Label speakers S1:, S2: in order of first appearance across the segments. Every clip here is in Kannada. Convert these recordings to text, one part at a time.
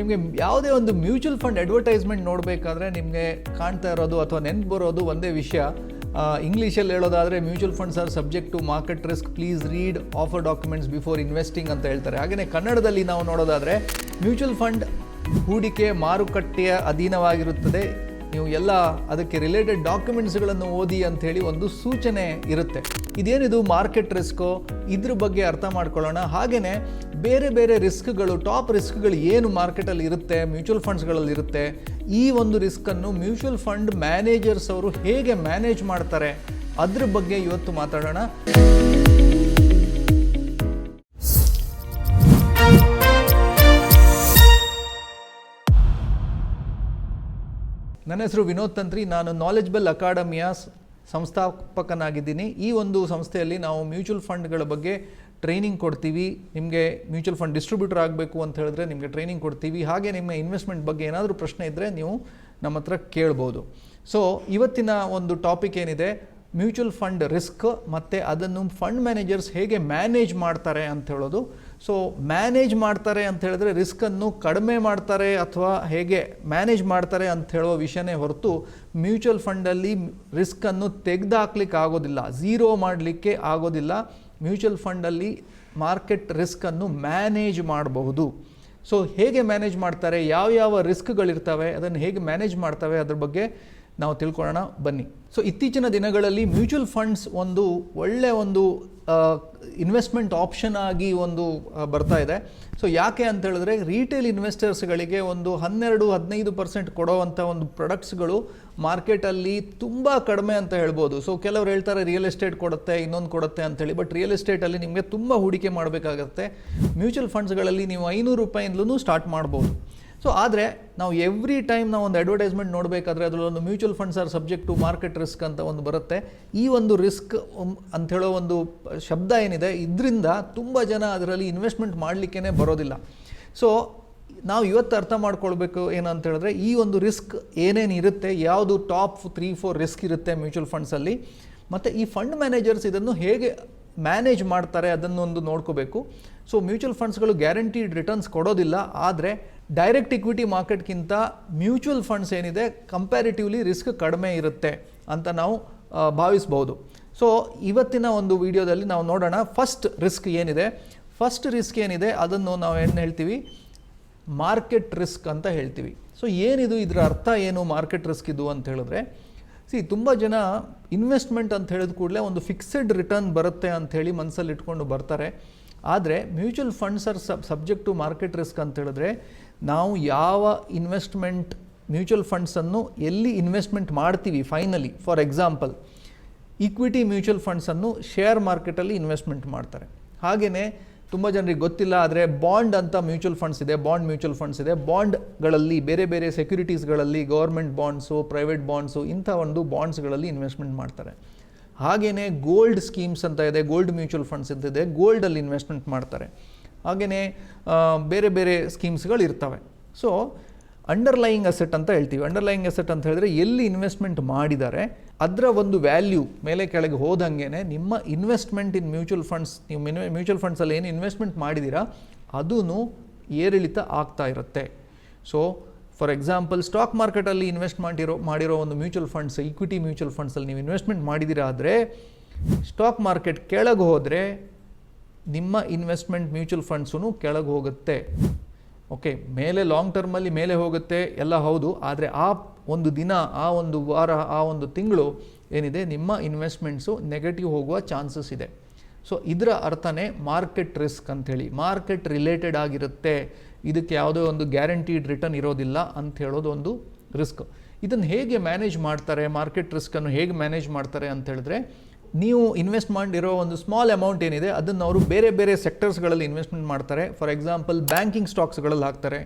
S1: ನಿಮಗೆ ಯಾವುದೇ ಒಂದು ಮ್ಯೂಚುವಲ್ ಫಂಡ್ ಅಡ್ವರ್ಟೈಸ್ಮೆಂಟ್ ನೋಡಬೇಕಾದ್ರೆ ನಿಮಗೆ ಕಾಣ್ತಾ ಇರೋದು ಅಥವಾ ನೆನ್ಪು ಬರೋದು ಒಂದೇ ವಿಷಯ. ಇಂಗ್ಲೀಷಲ್ಲಿ ಹೇಳೋದಾದರೆ mutual funds are subject to market risk. Please read, offer documents before investing ಅಂತ ಹೇಳ್ತಾರೆ. ಹಾಗೆಯೇ ಕನ್ನಡದಲ್ಲಿ ನಾವು ನೋಡೋದಾದರೆ ಮ್ಯೂಚುವಲ್ ಫಂಡ್ ಹೂಡಿಕೆ ಮಾರುಕಟ್ಟೆಯ ಅಧೀನವಾಗಿರುತ್ತದೆ. ನೀವು ಎಲ್ಲ ಅದಕ್ಕೆ ರಿಲೇಟೆಡ್ ಡಾಕ್ಯುಮೆಂಟ್ಸ್ಗಳನ್ನು ಓದಿ ಅಂಥೇಳಿ ಒಂದು ಸೂಚನೆ ಇರುತ್ತೆ. ಇದೇನಿದು ಮಾರ್ಕೆಟ್ ರಿಸ್ಕು ಇದ್ರ ಬಗ್ಗೆ ಅರ್ಥ ಮಾಡ್ಕೊಳ್ಳೋಣ. ಹಾಗೆಯೇ ಬೇರೆ ಬೇರೆ ರಿಸ್ಕ್ಗಳು ಟಾಪ್ ರಿಸ್ಕ್ಗಳು ಏನು ಮಾರ್ಕೆಟಲ್ಲಿ ಇರುತ್ತೆ ಮ್ಯೂಚುವಲ್ ಫಂಡ್ಸ್ಗಳಲ್ಲಿ ಇರುತ್ತೆ, ಈ ಒಂದು ರಿಸ್ಕನ್ನು ಮ್ಯೂಚುವಲ್ ಫಂಡ್ ಮ್ಯಾನೇಜರ್ಸ್ ಅವರು ಹೇಗೆ ಮ್ಯಾನೇಜ್ ಮಾಡ್ತಾರೆ? ಅದ್ರ ಬಗ್ಗೆ ಇವತ್ತು ಮಾತಾಡೋಣ. ನನ್ನ ಹೆಸರು ವಿನೋದ್ ತಂತ್ರಿ. ನಾನು ನಾಲೆಜ್ಬಲ್ ಅಕಾಡೆಮಿಯ ಸಂಸ್ಥಾಪಕನಾಗಿದ್ದೀನಿ. ಈ ಒಂದು ಸಂಸ್ಥೆಯಲ್ಲಿ ನಾವು ಮ್ಯೂಚುವಲ್ ಫಂಡ್ಗಳ ಬಗ್ಗೆ ಟ್ರೈನಿಂಗ್ ಕೊಡ್ತೀವಿ. ನಿಮಗೆ ಮ್ಯೂಚುವಲ್ ಫಂಡ್ ಡಿಸ್ಟ್ರಿಬ್ಯೂಟರ್ ಆಗಬೇಕು ಅಂತ ಹೇಳಿದ್ರೆ ನಿಮಗೆ ಟ್ರೈನಿಂಗ್ ಕೊಡ್ತೀವಿ. ಹಾಗೆ ನಿಮ್ಮ ಇನ್ವೆಸ್ಟ್ಮೆಂಟ್ ಬಗ್ಗೆ ಏನಾದರೂ ಪ್ರಶ್ನೆ ಇದ್ದರೆ ನೀವು ನಮ್ಮ ಹತ್ರ ಕೇಳ್ಬೋದು. ಸೊ ಇವತ್ತಿನ ಒಂದು ಟಾಪಿಕ್ ಏನಿದೆ? ಮ್ಯೂಚುವಲ್ ಫಂಡ್ ರಿಸ್ಕ್ ಮತ್ತು ಅದನ್ನು ಫಂಡ್ ಮ್ಯಾನೇಜರ್ಸ್ ಹೇಗೆ ಮ್ಯಾನೇಜ್ ಮಾಡ್ತಾರೆ ಅಂತ ಹೇಳೋದು. ಸೊ ಮ್ಯಾನೇಜ್ ಮಾಡ್ತಾರೆ ಅಂತ ಹೇಳಿದ್ರೆ ರಿಸ್ಕನ್ನು ಕಡಿಮೆ ಮಾಡ್ತಾರೆ ಅಥವಾ ಹೇಗೆ ಮ್ಯಾನೇಜ್ ಮಾಡ್ತಾರೆ ಅಂತ ಹೇಳುವ ವಿಷಯನೇ ಹೊರತು ಮ್ಯೂಚುವಲ್ ಫಂಡಲ್ಲಿ ರಿಸ್ಕನ್ನು ತೆಗೆದಾಕ್ಲಿಕ್ಕೆ ಆಗೋದಿಲ್ಲ ಝೀರೋ ಮಾಡಲಿಕ್ಕೆ ಆಗೋದಿಲ್ಲ. ಮ್ಯೂಚುವಲ್ ಫಂಡಲ್ಲಿ ಮಾರ್ಕೆಟ್ ರಿಸ್ಕನ್ನು ಮ್ಯಾನೇಜ್ ಮಾಡಬಹುದು. ಸೊ ಹೇಗೆ ಮ್ಯಾನೇಜ್ ಮಾಡ್ತಾರೆ, ಯಾವ ಯಾವ ರಿಸ್ಕ್ಗಳಿರ್ತವೆ ಅದನ್ನು ಹೇಗೆ ಮ್ಯಾನೇಜ್ ಮಾಡ್ತವೆ ಅದ್ರ ಬಗ್ಗೆ ನಾವು ತಿಳ್ಕೊಳ್ಳೋಣ ಬನ್ನಿ. ಸೊ ಇತ್ತೀಚಿನ ದಿನಗಳಲ್ಲಿ ಮ್ಯೂಚುವಲ್ ಫಂಡ್ಸ್ ಒಂದು ಒಳ್ಳೆಯ ಒಂದು ಇನ್ವೆಸ್ಟ್ಮೆಂಟ್ ಆಪ್ಷನ್ ಆಗಿ ಒಂದು ಬರ್ತಾ ಇದೆ. ಸೊ ಯಾಕೆ ಅಂತ ಹೇಳಿದ್ರೆ ರೀಟೇಲ್ ಇನ್ವೆಸ್ಟರ್ಸ್ಗಳಿಗೆ ಒಂದು ಹನ್ನೆರಡು, ಹದಿನೈದು ಪರ್ಸೆಂಟ್ ಕೊಡೋವಂಥ ಒಂದು ಪ್ರಾಡಕ್ಟ್ಸ್ಗಳು ಮಾರ್ಕೆಟಲ್ಲಿ ತುಂಬ ಕಡಿಮೆ ಅಂತ ಹೇಳ್ಬೋದು. ಸೊ ಕೆಲವರು ಹೇಳ್ತಾರೆ ರಿಯಲ್ ಎಸ್ಟೇಟ್ ಕೊಡುತ್ತೆ, ಇನ್ನೊಂದು ಕೊಡುತ್ತೆ ಅಂತೇಳಿ ಬಟ್ ರಿಯಲ್ ಎಸ್ಟೇಟಲ್ಲಿ ನಿಮಗೆ ತುಂಬ ಹೂಡಿಕೆ ಮಾಡಬೇಕಾಗತ್ತೆ. ಮ್ಯೂಚುವಲ್ ಫಂಡ್ಸ್ಗಳಲ್ಲಿ ನೀವು ಐನೂರು ರೂಪಾಯಿಂದಲೂ ಸ್ಟಾರ್ಟ್ ಮಾಡ್ಬೋದು. ಸೊ ಆದರೆ ನಾವು ಎವ್ರಿ ಟೈಮ್ ನಾವು ಒಂದು ಅಡ್ವರ್ಟೈಸ್ಮೆಂಟ್ ನೋಡಬೇಕಾದ್ರೆ ಅದರಲ್ಲೊಂದು mutual funds are subject to market risk ಅಂತ ಒಂದು ಬರುತ್ತೆ. ಈ ಒಂದು ರಿಸ್ಕ್ ಅಂತ ಹೇಳೋ ಒಂದು ಶಬ್ದ ಏನಿದೆ, ಇದರಿಂದ ತುಂಬ ಜನ ಅದರಲ್ಲಿ ಇನ್ವೆಸ್ಟ್ಮೆಂಟ್ ಮಾಡಲಿಕ್ಕೇ ಬರೋದಿಲ್ಲ. ಸೊ ನಾವು ಇವತ್ತು ಅರ್ಥ ಮಾಡ್ಕೊಳ್ಬೇಕು ಏನಂತ ಹೇಳಿದ್ರೆ, ಈ ಒಂದು ರಿಸ್ಕ್ ಏನೇನು ಇರುತ್ತೆ, ಯಾವುದು ಟಾಪ್ ತ್ರೀ ಫೋರ್ ರಿಸ್ಕ್ ಇರುತ್ತೆ ಮ್ಯೂಚುವಲ್ ಫಂಡ್ಸಲ್ಲಿ ಮತ್ತು ಈ ಫಂಡ್ ಮ್ಯಾನೇಜರ್ಸ್ ಇದನ್ನು ಹೇಗೆ ಮ್ಯಾನೇಜ್ ಮಾಡ್ತಾರೆ ಅದನ್ನೊಂದು ನೋಡ್ಕೋಬೇಕು. ಸೊ ಮ್ಯೂಚುವಲ್ ಫಂಡ್ಸ್ಗಳು ಗ್ಯಾರಂಟಿಡ್ ರಿಟರ್ನ್ಸ್ ಕೊಡೋದಿಲ್ಲ, ಆದರೆ ಡೈರೆಕ್ಟ್ ಇಕ್ವಿಟಿ ಮಾರ್ಕೆಟ್ಗಿಂತ ಮ್ಯೂಚುವಲ್ ಫಂಡ್ಸ್ ಏನಿದೆ ಕಂಪ್ಯಾರಿಟಿವ್ಲಿ ರಿಸ್ಕ್ ಕಡಿಮೆ ಇರುತ್ತೆ ಅಂತ ನಾವು ಭಾವಿಸ್ಬೋದು. ಸೊ ಇವತ್ತಿನ ಒಂದು ವಿಡಿಯೋದಲ್ಲಿ ನಾವು ನೋಡೋಣ ಫಸ್ಟ್ ರಿಸ್ಕ್ ಏನಿದೆ. ಫಸ್ಟ್ ರಿಸ್ಕ್ ಏನಿದೆ, ಅದನ್ನು ನಾವು ಏನು ಹೇಳ್ತೀವಿ? ಮಾರ್ಕೆಟ್ ರಿಸ್ಕ್ ಅಂತ ಹೇಳ್ತೀವಿ. ಸೊ ಏನಿದು, ಇದರ ಅರ್ಥ ಏನು ಮಾರ್ಕೆಟ್ ರಿಸ್ಕ್ ಇದು ಅಂತ ಹೇಳಿದ್ರೆ ಸಿ ತುಂಬ ಜನ ಇನ್ವೆಸ್ಟ್ಮೆಂಟ್ ಅಂತ ಹೇಳಿದ ಕೂಡಲೇ ಒಂದು ಫಿಕ್ಸೆಡ್ ರಿಟರ್ನ್ ಬರುತ್ತೆ ಅಂತ ಹೇಳಿ ಮನಸ್ಸಲ್ಲಿ ಇಟ್ಕೊಂಡು ಬರ್ತಾರೆ. ಆದರೆ mutual funds are sub subject to market risk ಅಂತ ಹೇಳಿದ್ರೆ ನಾವು ಯಾವ ಇನ್ವೆಸ್ಟ್ಮೆಂಟ್ ಮ್ಯೂಚುವಲ್ ಫಂಡ್ಸನ್ನು ಎಲ್ಲಿ ಇನ್ವೆಸ್ಟ್ಮೆಂಟ್ ಮಾಡ್ತೀವಿ finally? For example equity mutual ಫಂಡ್ಸನ್ನು share ಮಾರ್ಕೆಟಲ್ಲಿ ಇನ್ವೆಸ್ಟ್ಮೆಂಟ್ ಮಾಡ್ತಾರೆ. ಹಾಗೆಯೇ ತುಂಬ ಜನರಿಗೆ ಗೊತ್ತಿಲ್ಲ, ಆದರೆ ಬಾಂಡ್ ಅಂತ ಮ್ಯೂಚುವಲ್ ಫಂಡ್ಸ್ ಇದೆ, ಬಾಂಡ್ ಮ್ಯೂಚುವಲ್ ಫಂಡ್ಸ್ ಇದೆ. ಬಾಂಡ್ಗಳಲ್ಲಿ ಬೇರೆ ಬೇರೆ ಸೆಕ್ಯೂರಿಟೀಸ್ಗಳಲ್ಲಿ ಗೌರ್ಮೆಂಟ್ ಬಾಂಡ್ಸು, ಪ್ರೈವೇಟ್ ಬಾಂಡ್ಸು ಇಂಥ ಒಂದು ಬಾಂಡ್ಸ್ಗಳಲ್ಲಿ ಇನ್ವೆಸ್ಟ್ಮೆಂಟ್ ಮಾಡ್ತಾರೆ. ಹಾಗೆಯೇ ಗೋಲ್ಡ್ ಸ್ಕೀಮ್ಸ್ ಅಂತ ಇದೆ, ಗೋಲ್ಡ್ ಮ್ಯೂಚುವಲ್ ಫಂಡ್ಸ್ ಅಂತ ಇದೆ, ಗೋಲ್ಡಲ್ಲಿ ಇನ್ವೆಸ್ಟ್ಮೆಂಟ್ ಮಾಡ್ತಾರೆ. ಹಾಗೆಯೇ ಬೇರೆ ಬೇರೆ ಸ್ಕೀಮ್ಸ್ಗಳು ಇರ್ತವೆ. ಸೊ ಅಂಡರ್ಲೈಯಿಂಗ್ ಅಸೆಟ್ ಅಂತ ಹೇಳ್ತೀವಿ. ಅಂಡರ್ಲೈಯಿಂಗ್ ಅಸೆಟ್ ಅಂತ ಹೇಳಿದ್ರೆ ಎಲ್ಲಿ ಇನ್ವೆಸ್ಟ್ಮೆಂಟ್ ಮಾಡಿದ್ದಾರೆ ಅದರ ಒಂದು ವ್ಯಾಲ್ಯೂ ಮೇಲೆ ಕೆಳಗೆ ಹೋದಂಗೆ ನಿಮ್ಮ ಇನ್ವೆಸ್ಟ್ಮೆಂಟ್ ಇನ್ ಮ್ಯೂಚುವಲ್ ಫಂಡ್ಸ್, ನೀವು ಮ್ಯೂಚುವಲ್ ಫಂಡ್ಸಲ್ಲಿ ಏನು ಇನ್ವೆಸ್ಟ್ಮೆಂಟ್ ಮಾಡಿದ್ದೀರಾ ಅದೂ ಏರಿಳಿತ ಆಗ್ತಾ ಇರುತ್ತೆ. ಸೊ ಫಾರ್ ಎಕ್ಸಾಂಪಲ್ ಸ್ಟಾಕ್ ಮಾರ್ಕೆಟಲ್ಲಿ ಇನ್ವೆಸ್ಟ್ ಮಾಡಿರೋ ಮಾಡಿರೋ ಒಂದು ಮ್ಯೂಚುವಲ್ ಫಂಡ್ಸ್ ಇಕ್ವಿಟಿ ಮ್ಯೂಚುವಲ್ ಫಂಡ್ಸಲ್ಲಿ ನೀವು ಇನ್ವೆಸ್ಟ್ಮೆಂಟ್ ಮಾಡಿದಿರಾದರೆ ಸ್ಟಾಕ್ ಮಾರ್ಕೆಟ್ ಕೆಳಗೆ ಹೋದರೆ ನಿಮ್ಮ ಇನ್ವೆಸ್ಟ್ಮೆಂಟ್ ಮ್ಯೂಚುವಲ್ ಫಂಡ್ಸೂ ಕೆಳಗೆ ಹೋಗುತ್ತೆ. ಓಕೆ ಮೇಲೆ ಲಾಂಗ್ ಟರ್ಮಲ್ಲಿ ಮೇಲೆ ಹೋಗುತ್ತೆ, ಎಲ್ಲ ಹೌದು. ಆದರೆ ಆ ಒಂದು ದಿನ, ಆ ಒಂದು ವಾರ, ಆ ಒಂದು ತಿಂಗಳು ಏನಿದೆ, ನಿಮ್ಮ ಇನ್ವೆಸ್ಟ್ಮೆಂಟ್ಸು ನೆಗೆಟಿವ್ ಹೋಗುವ ಚಾನ್ಸಸ್ ಇದೆ. ಸೊ ಇದರ ಅರ್ಥನೇ ಮಾರ್ಕೆಟ್ ರಿಸ್ಕ್ ಅಂಥೇಳಿ. ಮಾರ್ಕೆಟ್ ರಿಲೇಟೆಡ್ ಆಗಿರುತ್ತೆ. ಇದಕ್ಕೆ ಯಾವುದೋ ಒಂದು ಗ್ಯಾರಂಟಿಡ್ ರಿಟರ್ನ್ ಇರೋದಿಲ್ಲ ಅಂತ ಹೇಳೋದು ಒಂದು ರಿಸ್ಕ್ ಇದನ್ನು ಹೇಗೆ ಮ್ಯಾನೇಜ್ ಮಾಡ್ತಾರೆ ಮಾರ್ಕೆಟ್ ರಿಸ್ಕನ್ನು ಹೇಗೆ ಮ್ಯಾನೇಜ್ ಮಾಡ್ತಾರೆ ಅಂತ ಹೇಳಿದ್ರೆ, ನೀವು ಇನ್ವೆಸ್ಟ್ ಮಾಡಿರೋ ಒಂದು ಸ್ಮಾಲ್ ಅಮೌಂಟ್ ಏನಿದೆ, ಅದನ್ನು ಅವರು ಬೇರೆ ಬೇರೆ ಸೆಕ್ಟರ್ಸ್ಗಳಲ್ಲಿ ಇನ್ವೆಸ್ಟ್ಮೆಂಟ್ ಮಾಡ್ತಾರೆ. ಫಾರ್ ಎಕ್ಸಾಂಪಲ್ ಬ್ಯಾಂಕಿಂಗ್ ಸ್ಟಾಕ್ಸ್ಗಳಲ್ಲಿ ಹಾಕ್ತಾರೆ,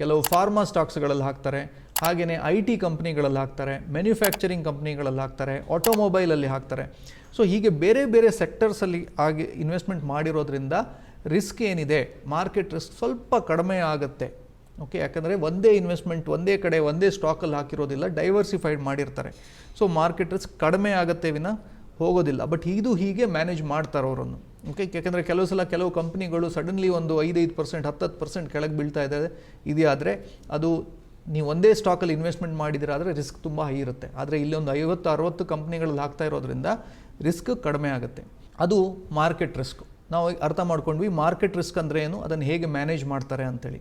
S1: ಕೆಲವು ಫಾರ್ಮಾ ಸ್ಟಾಕ್ಸ್ಗಳಲ್ಲಿ ಹಾಕ್ತಾರೆ ಹಾಗೆಯೇ ಐ ಟಿ ಕಂಪ್ನಿಗಳಲ್ಲಿ ಹಾಕ್ತಾರೆ ಮ್ಯಾನುಫ್ಯಾಕ್ಚರಿಂಗ್ ಕಂಪ್ನಿಗಳಲ್ಲಿ ಹಾಕ್ತಾರೆ ಆಟೋಮೊಬೈಲಲ್ಲಿ ಹಾಕ್ತಾರೆ. ಸೊ ಹೀಗೆ ಬೇರೆ ಬೇರೆ ಸೆಕ್ಟರ್ಸಲ್ಲಿ ಆಗಿ ಇನ್ವೆಸ್ಟ್ಮೆಂಟ್ ಮಾಡಿರೋದ್ರಿಂದ ರಿಸ್ಕ್ ಏನಿದೆ, ಮಾರ್ಕೆಟ್ ರಿಸ್ಕ್ ಸ್ವಲ್ಪ ಕಡಿಮೆ ಆಗುತ್ತೆ. ಓಕೆ ಯಾಕಂದರೆ ಒಂದೇ ಇನ್ವೆಸ್ಟ್ಮೆಂಟ್, ಒಂದೇ ಕಡೆ, ಒಂದೇ ಸ್ಟಾಕಲ್ಲಿ ಹಾಕಿರೋದಿಲ್ಲ ಡೈವರ್ಸಿಫೈಡ್ ಮಾಡಿರ್ತಾರೆ. ಸೊ ಮಾರ್ಕೆಟ್ ರಿಸ್ಕ್ ಕಡಿಮೆ ಆಗುತ್ತೆ ವಿನ ಹೋಗೋದಿಲ್ಲ. ಬಟ್ ಇದು ಹೀಗೆ ಮ್ಯಾನೇಜ್ ಮಾಡ್ತಾರೆ ಅವರನ್ನು. ಓಕೆ ಯಾಕೆಂದರೆ ಕೆಲವು ಸಲ ಕೆಲವು ಕಂಪ್ನಿಗಳು ಸಡನ್ಲಿ ಒಂದು ಐದೈದು ಪರ್ಸೆಂಟ್ ಹತ್ತತ್ತು ಪರ್ಸೆಂಟ್ ಕೆಳಗೆ ಬೀಳ್ತಾ ಇದೆ ಇದೆಯಾದರೆ ಅದು ನೀವು ಒಂದೇ ಸ್ಟಾಕಲ್ಲಿ ಇನ್ವೆಸ್ಟ್ಮೆಂಟ್ ಮಾಡಿದ್ರೆ ಆದರೆ ರಿಸ್ಕ್ ತುಂಬ ಹೈ ಇರುತ್ತೆ. ಆದರೆ ಇಲ್ಲಿ ಒಂದು ಐವತ್ತು, ಅರವತ್ತು ಕಂಪ್ನಿಗಳಲ್ಲಿ ಹಾಕ್ತಾ ಇರೋದ್ರಿಂದ ರಿಸ್ಕ್ ಕಡಿಮೆ ಆಗುತ್ತೆ. ಅದು ಮಾರ್ಕೆಟ್ ರಿಸ್ಕ್. ನಾವು ಅರ್ಥ ಮಾಡ್ಕೊಂಡ್ವಿ ಮಾರ್ಕೆಟ್ ರಿಸ್ಕ್ ಅಂದರೆ ಏನು, ಅದನ್ನು ಹೇಗೆ ಮ್ಯಾನೇಜ್ ಮಾಡ್ತಾರೆ ಅಂಥೇಳಿ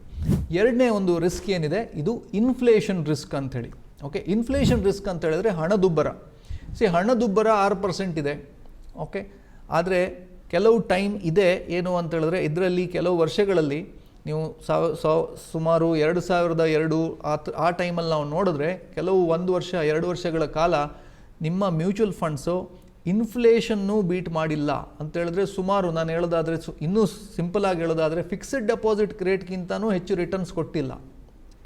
S1: ಎರಡನೇ ಒಂದು ರಿಸ್ಕ್ ಏನಿದೆ, ಇದು ಇನ್ಫ್ಲೇಷನ್ ರಿಸ್ಕ್ ಅಂಥೇಳಿ ಓಕೆ ಇನ್ಫ್ಲೇಷನ್ ರಿಸ್ಕ್ ಅಂತ ಹೇಳಿದ್ರೆ ಹಣದುಬ್ಬರ. ಸಿ ಹಣದುಬ್ಬರ ಆರು ಪರ್ಸೆಂಟ್ ಇದೆ. ಓಕೆ ಆದರೆ ಕೆಲವು ಟೈಮ್ ಇದೆ, ಏನು ಅಂತ ಹೇಳಿದ್ರೆ, ಇದರಲ್ಲಿ ಕೆಲವು ವರ್ಷಗಳಲ್ಲಿ ನೀವು ಸಾವ ಸುಮಾರು ಎರಡು ಸಾವಿರದ ಎರಡು ಆ ಟೈಮಲ್ಲಿ ನಾವು ನೋಡಿದ್ರೆ, ಕೆಲವು ಒಂದು ವರ್ಷ, ಎರಡು ವರ್ಷಗಳ ಕಾಲ ನಿಮ್ಮ ಮ್ಯೂಚುವಲ್ ಫಂಡ್ಸು ಇನ್ಫ್ಲೇಷನ್ನು ಬೀಟ್ ಮಾಡಿಲ್ಲ ಅಂತ ಹೇಳಿದ್ರೆ ಸುಮಾರು ನಾನು ಹೇಳೋದಾದರೆ ಸು ಇನ್ನೂ ಸಿಂಪಲ್ ಆಗಿ ಹೇಳೋದಾದರೆ ಫಿಕ್ಸೆಡ್ ಡೆಪಾಸಿಟ್ ರೇಟ್ಗಿಂತನೂ ಹೆಚ್ಚು ರಿಟರ್ನ್ಸ್ ಕೊಟ್ಟಿಲ್ಲ.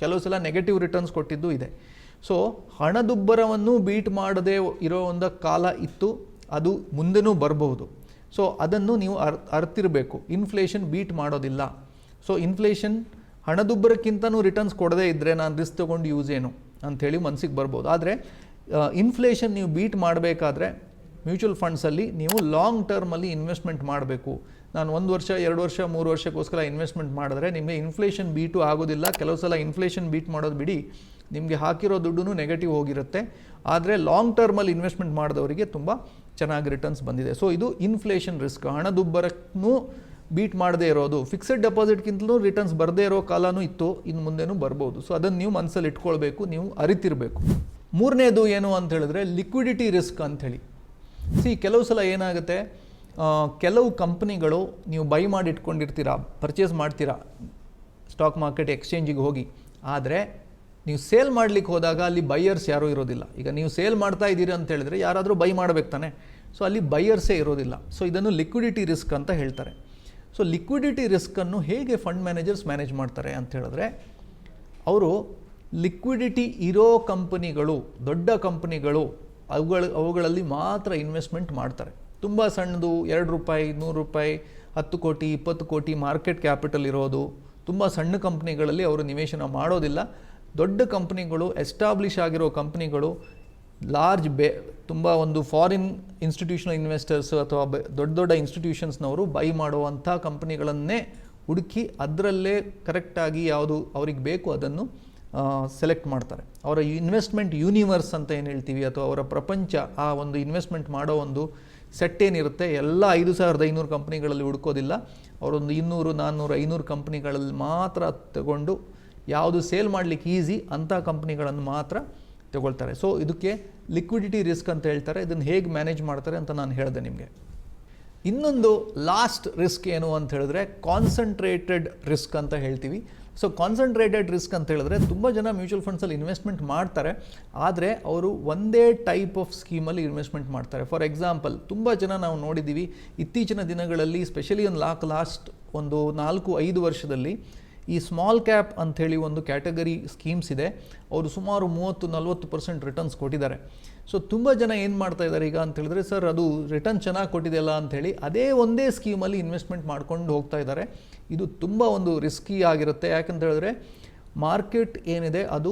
S1: ಕೆಲವು ಸಲ ನೆಗೆಟಿವ್ ರಿಟರ್ನ್ಸ್ ಕೊಟ್ಟಿದ್ದು ಇದೆ. ಸೊ ಹಣದುಬ್ಬರವನ್ನು ಬೀಟ್ ಮಾಡದೇ ಇರೋ ಒಂದು ಕಾಲ ಇತ್ತು, ಅದು ಮುಂದೆನೂ ಬರಬಹುದು. ಸೊ ಅದನ್ನು ನೀವು ಅರ್ ಅರ್ತಿರಬೇಕು. ಇನ್ಫ್ಲೇಷನ್ ಬೀಟ್ ಮಾಡೋದಿಲ್ಲ. ಸೊ ಇನ್ಫ್ಲೇಷನ್ ಹಣದುಬ್ಬರಕ್ಕಿಂತನೂ ರಿಟರ್ನ್ಸ್ ಕೊಡದೇ ಇದ್ದರೆ ನಾನು ರಿಸ್ಕ್ ತೊಗೊಂಡು ಯೂಸ್ ಏನು? ಅಂಥೇಳಿ ಮನಸ್ಸಿಗೆ ಬರ್ಬೋದು. ಆದರೆ ಇನ್ಫ್ಲೇಷನ್ ನೀವು ಬೀಟ್ ಮಾಡಬೇಕಾದ್ರೆ ಮ್ಯೂಚುವಲ್ ಫಂಡ್ಸಲ್ಲಿ ನೀವು ಲಾಂಗ್ ಟರ್ಮಲ್ಲಿ ಇನ್ವೆಸ್ಟ್ಮೆಂಟ್ ಮಾಡಬೇಕು. ನಾನು ಒಂದು ವರ್ಷ, ಎರಡು ವರ್ಷ, ಮೂರು ವರ್ಷಕ್ಕೋಸ್ಕರ ಇನ್ವೆಸ್ಟ್ಮೆಂಟ್ ಮಾಡಿದ್ರೆ ನಿಮಗೆ ಇನ್ಫ್ಲೇಷನ್ ಬೀಟು ಆಗೋದಿಲ್ಲ. ಕೆಲವು ಸಲ ಇನ್ಫ್ಲೇಷನ್ ಬೀಟ್ ಮಾಡೋದು ಬಿಡಿ. ನಿಮಗೆ ಹಾಕಿರೋ ದುಡ್ಡು ನೆಗೆಟಿವ್ ಹೋಗಿರುತ್ತೆ. ಆದರೆ ಲಾಂಗ್ ಟರ್ಮಲ್ಲಿ ಇನ್ವೆಸ್ಟ್ಮೆಂಟ್ ಮಾಡಿದವರಿಗೆ ತುಂಬ ಚೆನ್ನಾಗಿ ರಿಟರ್ನ್ಸ್ ಬಂದಿದೆ. ಸೊ ಇದು ಇನ್ಫ್ಲೇಷನ್ ರಿಸ್ಕ್. ಹಣದುಬ್ಬರಕ್ಕೂ ಬೀಟ್ ಮಾಡದೇ ಇರೋದು. ಫಿಕ್ಸೆಡ್ ಡೆಪಾಸಿಟ್ಗಿಂತಲೂ ರಿಟರ್ನ್ಸ್ ಬರದೇ ಇರೋ ಕಾಲನೂ ಇತ್ತು. ಇನ್ನು ಮುಂದೆನೂ ಬರ್ಬೋದು. ಸೊ ಅದನ್ನು ನೀವು ಮನಸ್ಸಲ್ಲಿ ಇಟ್ಕೊಳ್ಬೇಕು. ನೀವು ಅರಿತಿರಬೇಕು. ಮೂರನೇದು ಏನು ಅಂತ ಹೇಳಿದ್ರೆ ಲಿಕ್ವಿಡಿಟಿ ರಿಸ್ಕ್ ಅಂಥೇಳಿ ಸಿ ಕೆಲವು ಸಲ ಏನಾಗುತ್ತೆ ಕೆಲವು ಕಂಪ್ನಿಗಳು ನೀವು ಬೈ ಮಾಡಿ ಇಟ್ಕೊಂಡಿರ್ತೀರಾ ಪರ್ಚೇಸ್ ಮಾಡ್ತೀರಾ ಸ್ಟಾಕ್ ಮಾರ್ಕೆಟ್ ಎಕ್ಸ್ಚೇಂಜಿಗೆ ಹೋಗಿ. ಆದರೆ, ನೀವು ಸೇಲ್ ಮಾಡಲಿಕ್ಕೆ ಹೋದಾಗ ಅಲ್ಲಿ ಬೈಯರ್ಸ್ ಯಾರೂ ಇರೋದಿಲ್ಲ. ಈಗ ನೀವು ಸೇಲ್ ಮಾಡ್ತಾ ಇದ್ದೀರಿ ಅಂತ ಹೇಳಿದ್ರೆ ಯಾರಾದರೂ ಬೈ ಮಾಡಬೇಕು ತಾನೆ. ಸೊ ಅಲ್ಲಿ ಬೈಯರ್ಸೇ ಇರೋದಿಲ್ಲ. ಸೊ ಇದನ್ನು ಲಿಕ್ವಿಡಿಟಿ ರಿಸ್ಕ್ ಅಂತ ಹೇಳ್ತಾರೆ. ಸೊ ಲಿಕ್ವಿಡಿಟಿ ರಿಸ್ಕನ್ನು ಹೇಗೆ ಫಂಡ್ ಮ್ಯಾನೇಜರ್ಸ್ ಮ್ಯಾನೇಜ್ ಮಾಡ್ತಾರೆ ಅಂತ ಹೇಳಿದ್ರೆ, ಅವರು ಲಿಕ್ವಿಡಿಟಿ ಇರೋ ಕಂಪನಿಗಳು, ದೊಡ್ಡ ಕಂಪನಿಗಳು ಅವುಗಳ ಅವುಗಳಲ್ಲಿ ಮಾತ್ರ ಇನ್ವೆಸ್ಟ್ಮೆಂಟ್ ಮಾಡ್ತಾರೆ. ತುಂಬ ಸಣ್ಣದು, ಎರಡು ರೂಪಾಯಿ, ನೂರು ರೂಪಾಯಿ, ಹತ್ತು ಕೋಟಿ, ಇಪ್ಪತ್ತು ಕೋಟಿ ಮಾರ್ಕೆಟ್ ಕ್ಯಾಪಿಟಲ್ ಇರೋದು. ತುಂಬ ಸಣ್ಣ ಕಂಪ್ನಿಗಳಲ್ಲಿ ಅವರು ನಿವೇಶನ ಮಾಡೋದಿಲ್ಲ. ದೊಡ್ಡ ಕಂಪ್ನಿಗಳು ಎಸ್ಟಾಬ್ಲಿಷ್ ಆಗಿರೋ ಕಂಪ್ನಿಗಳು ಲಾರ್ಜ್ ಬೆ, ತುಂಬ ಒಂದು ಫಾರಿನ್ ಇನ್ಸ್ಟಿಟ್ಯೂಷನಲ್ ಇನ್ವೆಸ್ಟರ್ಸ್ ಅಥವಾ ದೊಡ್ಡ ದೊಡ್ಡ ಇನ್ಸ್ಟಿಟ್ಯೂಷನ್ಸ್ನವರು ಬೈ ಮಾಡುವಂಥ ಕಂಪ್ನಿಗಳನ್ನೇ ಹುಡುಕಿ ಅದರಲ್ಲೇ ಕರೆಕ್ಟಾಗಿ ಯಾವುದು ಅವ್ರಿಗೆ ಬೇಕು ಅದನ್ನು ಸೆಲೆಕ್ಟ್ ಮಾಡ್ತಾರೆ. ಅವರ ಇನ್ವೆಸ್ಟ್ಮೆಂಟ್ ಯೂನಿವರ್ಸ್ ಅಂತ ಏನು ಹೇಳ್ತೀವಿ? ಅಥವಾ ಅವರ ಪ್ರಪಂಚ, ಆ ಒಂದು ಇನ್ವೆಸ್ಟ್ಮೆಂಟ್ ಮಾಡೋ ಒಂದು ಸೆಟ್ ಏನಿರುತ್ತೆ? ಎಲ್ಲ ಐದು ಸಾವಿರದ ಐನೂರು ಕಂಪ್ನಿಗಳಲ್ಲಿ ಹುಡ್ಕೋದಿಲ್ಲ. ಅವರೊಂದು ಇನ್ನೂರು, ನಾನ್ನೂರು, ಐನೂರು ಕಂಪ್ನಿಗಳಲ್ಲಿ ಮಾತ್ರ ತಗೊಂಡು ಯಾವುದು ಸೇಲ್ ಮಾಡಲಿಕ್ಕೆ ಈಸಿ ಅಂಥ ಕಂಪ್ನಿಗಳನ್ನು ಮಾತ್ರ ತಗೊಳ್ತಾರೆ. ಸೊ ಇದಕ್ಕೆ ಲಿಕ್ವಿಡಿಟಿ ರಿಸ್ಕ್ ಅಂತ ಹೇಳ್ತಾರೆ. ಇದನ್ನು ಹೇಗೆ ಮ್ಯಾನೇಜ್ ಮಾಡ್ತಾರೆ ಅಂತ ನಾನು ಹೇಳಿದೆ ನಿಮಗೆ. ಇನ್ನೊಂದು ಲಾಸ್ಟ್ ರಿಸ್ಕ್ ಏನು ಅಂತ ಹೇಳಿದ್ರೆ ಕಾನ್ಸಂಟ್ರೇಟೆಡ್ ರಿಸ್ಕ್ ಅಂತ ಹೇಳ್ತೀವಿ. ಸೊ ಕಾನ್ಸಂಟ್ರೇಟೆಡ್ ರಿಸ್ಕ್ ಅಂತ ಹೇಳಿದ್ರೆ ತುಂಬ ಜನ ಮ್ಯೂಚುವಲ್ ಫಂಡ್ಸಲ್ಲಿ ಇನ್ವೆಸ್ಟ್ಮೆಂಟ್ ಮಾಡ್ತಾರೆ. ಆದರೆ ಅವರು ಒಂದೇ ಟೈಪ್ ಆಫ್ ಸ್ಕೀಮಲ್ಲಿ ಇನ್ವೆಸ್ಟ್ಮೆಂಟ್ ಮಾಡ್ತಾರೆ. ಫಾರ್ ಎಕ್ಸಾಂಪಲ್ ತುಂಬ ಜನ ನಾವು ನೋಡಿದ್ದೀವಿ ಇತ್ತೀಚಿನ ದಿನಗಳಲ್ಲಿ ಸ್ಪೆಷಲಿ ಒಂದು ಲಾಕ್ ಲಾಸ್ಟ್ ಒಂದು ನಾಲ್ಕು ಐದು ವರ್ಷದಲ್ಲಿ ಈ ಸ್ಮಾಲ್ ಕ್ಯಾಪ್ ಅಂಥೇಳಿ ಒಂದು ಕ್ಯಾಟಗರಿ ಸ್ಕೀಮ್ಸ್ ಇದೆ. ಅವರು ಸುಮಾರು ಮೂವತ್ತು, ನಲ್ವತ್ತು ಪರ್ಸೆಂಟ್ ರಿಟರ್ನ್ಸ್ ಕೊಟ್ಟಿದ್ದಾರೆ. ಸೊ ತುಂಬ ಜನ ಏನು ಮಾಡ್ತಾ ಇದ್ದಾರೆ ಈಗ ಅಂತ ಹೇಳಿದ್ರೆ ಸರ್, ಅದು ರಿಟರ್ನ್ ಚೆನ್ನಾಗಿ ಕೊಟ್ಟಿದೆಯಲ್ಲ? ಅಂಥೇಳಿ ಅದೇ ಒಂದೇ ಸ್ಕೀಮಲ್ಲಿ ಇನ್ವೆಸ್ಟ್ಮೆಂಟ್ ಮಾಡ್ಕೊಂಡು ಹೋಗ್ತಾ ಇದ್ದಾರೆ. ಇದು ತುಂಬ ಒಂದು ರಿಸ್ಕಿ ಆಗಿರುತ್ತೆ. ಯಾಕಂತ ಹೇಳಿದ್ರೆ ಮಾರ್ಕೆಟ್ ಏನಿದೆ, ಅದು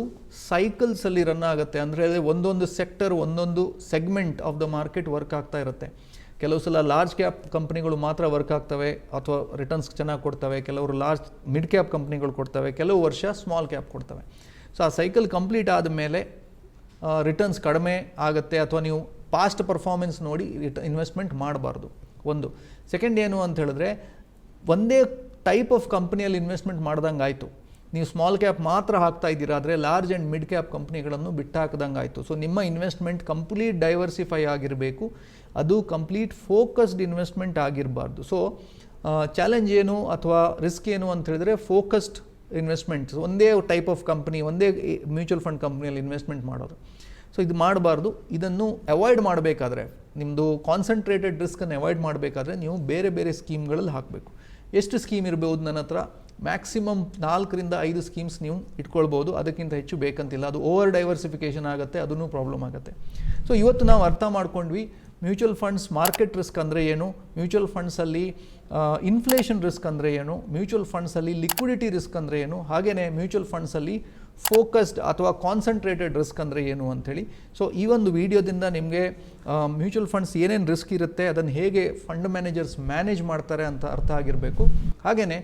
S1: ಸೈಕಲ್ಸಲ್ಲಿ ರನ್ ಆಗುತ್ತೆ. ಅಂದರೆ ಒಂದೊಂದು ಸೆಕ್ಟರ್ ಒಂದೊಂದು segment of the market work ಆಗ್ತಾ ಇರುತ್ತೆ. ಕೆಲವು ಸಲ ಲಾರ್ಜ್ ಕ್ಯಾಪ್ ಕಂಪ್ನಿಗಳು ಮಾತ್ರ ವರ್ಕ್ ಆಗ್ತವೆ ಅಥವಾ ರಿಟರ್ನ್ಸ್ ಚೆನ್ನಾಗಿ ಕೊಡ್ತವೆ, ಕೆಲವರು ಲಾರ್ಜ್ ಮಿಡ್ ಕ್ಯಾಪ್ ಕಂಪ್ನಿಗಳು ಕೊಡ್ತವೆ, ಕೆಲವು ವರ್ಷ ಸ್ಮಾಲ್ ಕ್ಯಾಪ್ ಕೊಡ್ತವೆ. ಸೊ ಆ ಸೈಕಲ್ ಕಂಪ್ಲೀಟ್ ಆದ ಮೇಲೆ ರಿಟರ್ನ್ಸ್ ಕಡಿಮೆ ಆಗುತ್ತೆ ಅಥವಾ ನೀವು ಪಾಸ್ಟ್ ಪರ್ಫಾರ್ಮೆನ್ಸ್ ನೋಡಿ ಇನ್ವೆಸ್ಟ್ಮೆಂಟ್ ಮಾಡಬಾರ್ದು. ಒಂದು. ಸೆಕೆಂಡ್ ಏನು ಅಂತ ಹೇಳಿದ್ರೆ, ಒಂದೇ ಟೈಪ್ ಆಫ್ ಕಂಪ್ನಿಯಲ್ಲಿ ಇನ್ವೆಸ್ಟ್ಮೆಂಟ್ ಮಾಡ್ದಂಗೆ ಆಯಿತು ನೀವು ಸ್ಮಾಲ್ ಕ್ಯಾಪ್ ಮಾತ್ರ ಹಾಕ್ತಾ ಇದ್ದೀರಾ ಆದರೆ ಲಾರ್ಜ್ ಆ್ಯಂಡ್ ಮಿಡ್ ಕ್ಯಾಪ್ ಕಂಪ್ನಿಗಳನ್ನು ಬಿಟ್ಟು ಹಾಕ್ದಂಗೆ ಆಯಿತು ಸೊ ನಿಮ್ಮ ಇನ್ವೆಸ್ಟ್ಮೆಂಟ್ ಕಂಪ್ಲೀಟ್ ಡೈವರ್ಸಿಫೈ ಆಗಿರಬೇಕು. ಅದು ಕಂಪ್ಲೀಟ್ ಫೋಕಸ್ಡ್ ಇನ್ವೆಸ್ಟ್ಮೆಂಟ್ ಆಗಿರಬಾರ್ದು. ಸೊ ಚಾಲೆಂಜ್ ಏನು ಅಥವಾ ರಿಸ್ಕ್ ಏನು ಅಂತ ಹೇಳಿದ್ರೆ ಫೋಕಸ್ಡ್ ಇನ್ವೆಸ್ಟ್ಮೆಂಟ್ ಒಂದೇ ಟೈಪ್ ಆಫ್ ಕಂಪ್ನಿ ಒಂದೇ ಮ್ಯೂಚುವಲ್ ಫಂಡ್ ಕಂಪ್ನಿಯಲ್ಲಿ ಇನ್ವೆಸ್ಟ್ಮೆಂಟ್ ಮಾಡೋದು. ಸೊ ಇದು ಮಾಡಬಾರ್ದು. ಇದನ್ನು ಅವಾಯ್ಡ್ ಮಾಡಬೇಕಾದ್ರೆ ನಿಮ್ಮದು ಕಾನ್ಸಂಟ್ರೇಟೆಡ್ ರಿಸ್ಕನ್ನು ಅವಾಯ್ಡ್ ಮಾಡಬೇಕಾದ್ರೆ ನೀವು ಬೇರೆ ಬೇರೆ ಸ್ಕೀಮ್ಗಳಲ್ಲಿ ಹಾಕಬೇಕು. ಎಷ್ಟು ಸ್ಕೀಮ್ ಇರ್ಬೋದು ನನ್ನ ಹತ್ರ? ಮ್ಯಾಕ್ಸಿಮಮ್ ನಾಲ್ಕರಿಂದ ಐದು ಸ್ಕೀಮ್ಸ್ ನೀವು ಇಟ್ಕೊಳ್ಬೋದು. ಅದಕ್ಕಿಂತ ಹೆಚ್ಚು ಬೇಕಂತಿಲ್ಲ. ಅದು ಓವರ್ ಡೈವರ್ಸಿಫಿಕೇಷನ್ ಆಗುತ್ತೆ, ಅದನ್ನು ಪ್ರಾಬ್ಲಮ್ ಆಗುತ್ತೆ. ಸೊ ಇವತ್ತು ನಾವು ಅರ್ಥ ಮಾಡ್ಕೊಂಡ್ವಿ ಮ್ಯೂಚುವಲ್ ಫಂಡ್ಸ್ ಮಾರ್ಕೆಟ್ ರಿಸ್ಕ್ ಅಂದರೆ ಏನು? ಮ್ಯೂಚುವಲ್ ಫಂಡ್ಸಲ್ಲಿ ಇನ್ಫ್ಲೇಷನ್ ರಿಸ್ಕ್ ಅಂದರೆ ಏನು? ಮ್ಯೂಚುವಲ್ ಫಂಡ್ಸಲ್ಲಿ ಲಿಕ್ವಿಡಿಟಿ ರಿಸ್ಕ್ ಅಂದರೆ ಏನು? ಹಾಗೆಯೇ ಮ್ಯೂಚುವಲ್ ಫಂಡ್ಸಲ್ಲಿ ಫೋಕಸ್ಡ್ ಅಥವಾ ಕಾನ್ಸಂಟ್ರೇಟೆಡ್ ರಿಸ್ಕ್ ಅಂದರೆ ಏನು ಅಂಥೇಳಿ. ಸೊ ಈ ಒಂದು ವಿಡಿಯೋದಿಂದ ನಿಮಗೆ ಮ್ಯೂಚುವಲ್ ಫಂಡ್ಸ್ ಏನೇನು ರಿಸ್ಕ್ ಇರುತ್ತೆ, ಅದನ್ನು ಹೇಗೆ ಫಂಡ್ ಮ್ಯಾನೇಜರ್ಸ್ ಮ್ಯಾನೇಜ್ ಮಾಡ್ತಾರೆ ಅಂತ ಅರ್ಥ ಆಗಿರಬೇಕು. ಹಾಗೆಯೇ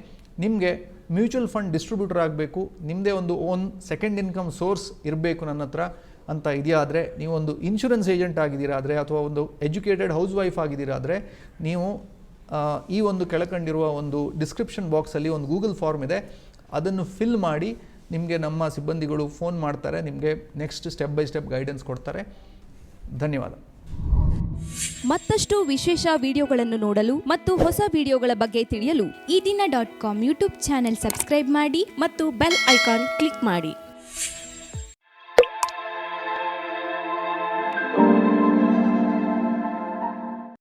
S1: ನಿಮಗೆ ಮ್ಯೂಚುವಲ್ ಫಂಡ್ ಡಿಸ್ಟ್ರಿಬ್ಯೂಟರ್ ಆಗಬೇಕು ನಿಮ್ಮದೇ ಒಂದು ಓನ್ ಸೆಕೆಂಡ್ ಇನ್ಕಮ್ ಸೋರ್ಸ್ ಇರಬೇಕು ನನ್ನ ಹತ್ರ ಅಂತ ಇದೆಯಾ ಆದರೆ, ನೀವು ಒಂದು ಇನ್ಶೂರೆನ್ಸ್ ಏಜೆಂಟ್ ಆಗಿದ್ದೀರಾ ಆದರೆ, ಅಥವಾ ಒಂದು ಎಜುಕೇಟೆಡ್ ಹೌಸ್ ವೈಫ್ ಆಗಿದ್ದೀರಾದರೆ ನೀವು ಈ ಒಂದು ಕೆಳಕಂಡಿರುವ ಒಂದು ಡಿಸ್ಕ್ರಿಪ್ಷನ್ ಬಾಕ್ಸಲ್ಲಿ ಒಂದು ಗೂಗಲ್ ಫಾರ್ಮ್ ಇದೆ, ಅದನ್ನು ಫಿಲ್ ಮಾಡಿ ನಿಮಗೆ ನಮ್ಮ ಸಿಬ್ಬಂದಿಗಳು ಫೋನ್ ಮಾಡ್ತಾರೆ, ನಿಮಗೆ next step by step guidance ಕೊಡ್ತಾರೆ. ಧನ್ಯವಾದ.
S2: ಮತ್ತಷ್ಟು ವಿಶೇಷ ವಿಡಿಯೋಗಳನ್ನು ನೋಡಲು ಮತ್ತು ಹೊಸ ವಿಡಿಯೋಗಳ ಬಗ್ಗೆ ತಿಳಿಯಲು
S3: Ee Dina dot com YouTube channel subscribe ಮಾಡಿ ಮತ್ತು ಬೆಲ್ ಐಕಾನ್ ಕ್ಲಿಕ್ ಮಾಡಿ.